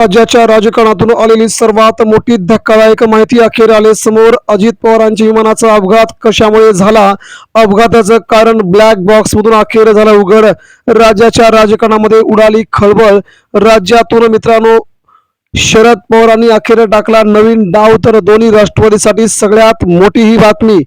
राज्याच्या राजकारणातून आलेली सर्वात मोठी धक्कादायक माहिती अखेर आले समोर. अजित पवारांच्या विमानाचा अपघात कशामुळे झाला? अपघाताचं कारण ब्लॅक बॉक्स मधून अखेर झालं उघड. राज्याच्या राजकारणामध्ये उडाली खळबळ. राज्यातून मित्रांनो शरद पवारांनी अखेर टाकला नवीन डाव. तर दोन्ही राष्ट्रवादीसाठी सगळ्यात मोठी ही बातमी.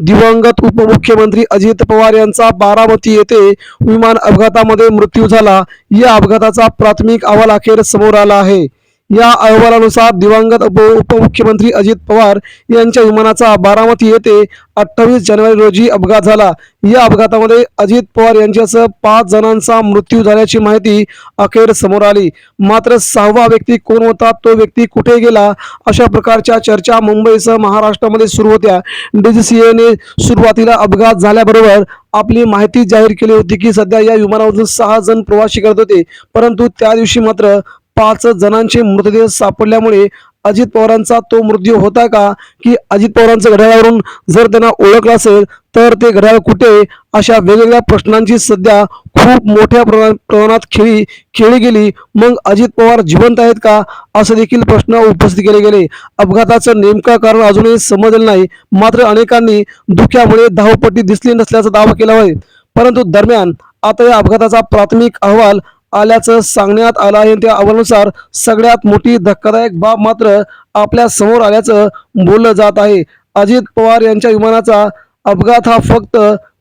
दिवंगत उपमुख्यमंत्री अजित पवार यांचा बारामती येथे विमान अपघातामध्ये मृत्यू झाला. या अपघाताचा प्राथमिक अहवाल अखेर समोर आला आहे. या अहवालानुसार दिवंगत उप उपमुख्यमंत्री अजित पवार यांच्या विमानाचा बारामती येथे अठ्ठावीस जानेवारी रोजी अपघात झाला. या अपघातामध्ये अजित पवार यांच्यासह पाच जणांचा मृत्यू झाल्याची माहिती अखेर समोर आली. मात्र सहावा व्यक्ती कोण होता तो व्यक्ती कुठे गेला अशा प्रकारच्या चर्चा मुंबईसह महाराष्ट्रामध्ये सुरू होत्या. डीजीसीएने सुरुवातीला अपघात झाल्याबरोबर आपली माहिती जाहीर केली होती की सध्या या विमानावरून सहा जण प्रवासी करत होते. परंतु त्या दिवशी मात्र पाच जणांचे मृतदेह सापडल्यामुळे अजित पवारांचा तो मृत्यू होता का? की अजित पवारांचं घड्याळावरून जर त्यांना ओळखलं असेल तर ते घड्याळ कुठे अशा वेगवेगळ्या प्रश्नांची सध्या खूप मोठ्या प्रमाणात खेळी खेळली गेली. मग अजित पवार जिवंत आहेत का? असं देखील प्रश्न उपस्थित केले गेले. अपघाताचं नेमकं कारण अजूनही समजलं नाही. मात्र अनेकांनी धुक्यामुळे धावपट्टी दिसली नसल्याचा दावा केला आहे परंतु दरम्यान आता या अपघाताचा प्राथमिक अहवाल आल्याचं सांगण्यात आलं आहे. त्या अहवालानुसार सगळ्यात मोठी धक्कादायक बाब मात्र आपल्यासमोर आल्याचं बोललं जात आहे. अजित पवार यांच्या विमानाचा अपघात हा फक्त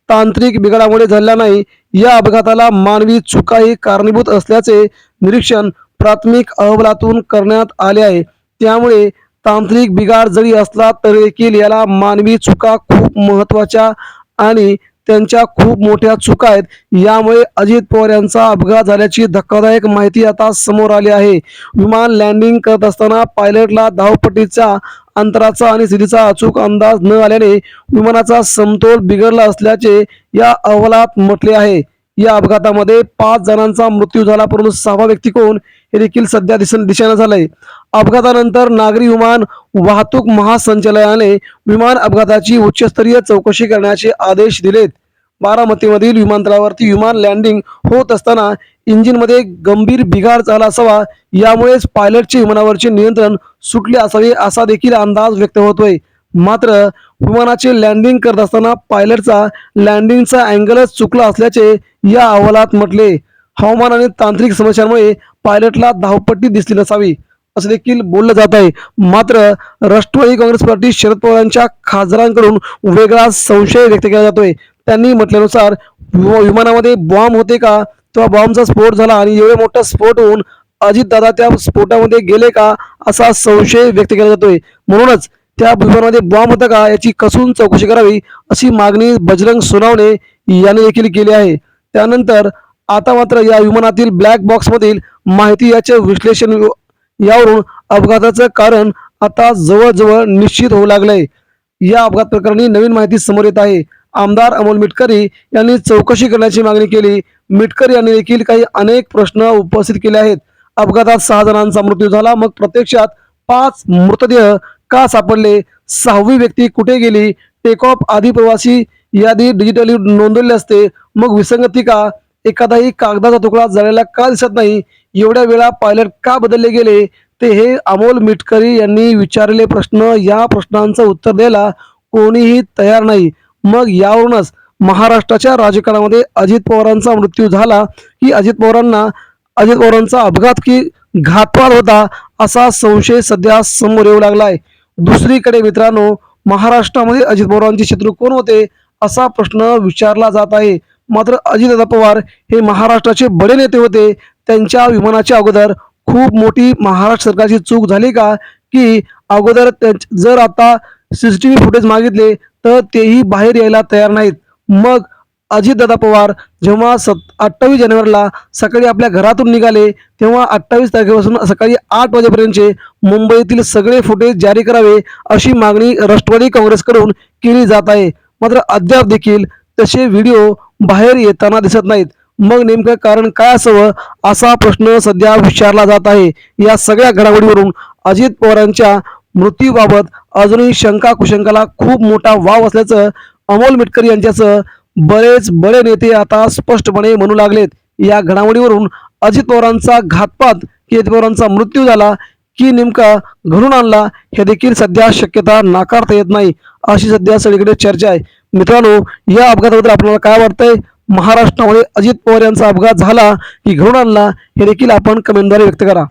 तांत्रिक बिघाडामुळे झाला नाही. या अपघाताला मानवी चुकाही कारणीभूत असल्याचे निरीक्षण प्राथमिक अहवालातून करण्यात आले आहे. त्यामुळे तांत्रिक बिघाड जरी असला तरी देखील याला मानवी चुका खूप महत्त्वाच्या आणि त्यांच्या खूप मोठ्या चुका आहेत. यामुळे अजित पवार यांचा अपघात झाल्याची धक्कादायक माहिती आता समोर आली आहे. विमान लँडिंग करत असताना पायलटला धावपट्टीचा अंतराचा आणि स्थितीचा अचूक अंदाज न आल्याने विमानाचा समतोल बिघडला असल्याचे या अहवालात म्हटले आहे. या अपघातामध्ये पाच जणांचा मृत्यू झाला परंतु सहावा व्यक्ती कोण हे देखील सध्या दिस दिशेनं झालंय. अपघातानंतर नागरी विमान वाहतूक महासंचालनाने विमान अपघाताची उच्चस्तरीय चौकशी करण्याचे आदेश दिलेत. बारामतीमधील विमानतळावरती विमान लँडिंग होत असताना इंजिनमध्ये गंभीर बिघाड झाला असावा. यामुळेच पायलटचे विमानावरचे नियंत्रण सुटले असावे असा देखील अंदाज व्यक्त होतोय. मात्र विमानाचे लँडिंग करत असताना पायलटचा लँडिंगचा अँगलच चुकला असल्याचे या अहवालात म्हटले. हवामान आणि तांत्रिक समस्यांमुळे पायलटला धावपट्टी दिसली नसावी असं देखील बोललं जात आहे. मात्र राष्ट्रवादी काँग्रेस पार्टी शरद पवारांच्या खासदारांकडून वेगळा संशय व्यक्त केला जातोय. त्यांनी म्हटल्यानुसार विमानामध्ये बॉम्ब होते का? तेव्हा बॉम्बचा स्फोट झाला आणि एवढे मोठा स्फोट होऊन अजितदादा त्या स्फोटामध्ये गेले का? असा संशय व्यक्त केला जातोय. म्हणूनच त्या विमानामध्ये बॉम्ब होता का? याची कसून चौकशी करावी अशी मागणी बजरंग सोनावणे यांनी देखील केली आहे. त्यानंतर आता मात्र या विमानातील ब्लॅक बॉक्समधील माहिती याचे विश्लेषण यावरून अपघाताचं कारण आता जवळजवळ निश्चित होऊ लागलंय. या अपघात प्रकरणी नवीन माहिती समोर येत आहे. आमदार अमोल मिटकरी यांनी चौकशी करण्याची मागणी केली. मिटकरी यांनी देखील काही अनेक प्रश्न उपस्थित केले आहेत. अपघातात सहा जणांचा मृत्यू झाला. मग प्रत्यक्षात पाच मृतदेह का सापडले? सहावी व्यक्ती कुठे गेली? टेक ऑफ आधी प्रवासी यादी डिजिटली नोंदवली असते. मग विसंगती का? एखादाही कागदाचा तुकडा जळायला का दिसत नाही? एवढ्या वेळा पायलट का बदलले गेले? ते हे अमोल मिटकरी यांनी विचारलेले प्रश्न या प्रश्नांचं उत्तर द्यायला कोणीही तयार नाही. मग यावरूनच महाराष्ट्राच्या राजकारणामध्ये अजित पवारांचा मृत्यू झाला. की अजित पवारांना अजित पवारांचा अपघात की घातपात होता असा संशय सध्या समोर येऊ लागलाय. दुसरीकडे मित्रांनो महाराष्ट्रामध्ये अजित पवारांचे शत्रू कोण होते असा प्रश्न विचारला जात आहे. मात्र अजितदादा पवार हे महाराष्ट्राचे बडे नेते होते. त्यांच्या विमानाच्या अगोदर खूप मोठी महाराष्ट्र सरकारची चूक झाली का? की अगोदर त्यांच- जर आता C C T V footage मागितले तर तेही बाहेर यायला तयार नाहीत. मग अजितदादा पवार जेव्हा सत अठ्ठावीस जानेवारीला सकाळी आपल्या घरातून निघाले तेव्हा अठ्ठावीस तारखेपासून सकाळी आठ वाजेपर्यंतचे मुंबईतील सगळे फुटेज जारी करावे अशी मागणी राष्ट्रवादी काँग्रेसकडून केली जात आहे. मात्र अद्याप देखील तसे व्हिडिओ बाहेर येताना दिसत नाहीत. मग नेमकं कारण काय असावं असा प्रश्न सध्या विचारला जात आहे. या सगळ्या घडामोडीवरून अजित पवारांच्या मृत्यूबाबत अजूनही शंका कुशंकाला खूप मोठा वाव असल्याचं अमोल मिटकर यांच्यासह बरेच बडे नेते आता स्पष्टपणे म्हणू लागलेत. या घडामोडीवरून अजित पवारांचा घातपात की अजित पवारांचा मृत्यू झाला की नेमका घडून आणला हे देखील सध्या शक्यता नाकारता येत नाही अशी सध्या सगळीकडे चर्चा आहे. मित्रांनो या अपघाताबद्दल आपल्याला काय वाटतंय? महाराष्ट्रामध्ये अजित पवार यांचा अपघात झाला की घडून आणला हे देखील आपण कमेंटद्वारे व्यक्त करा.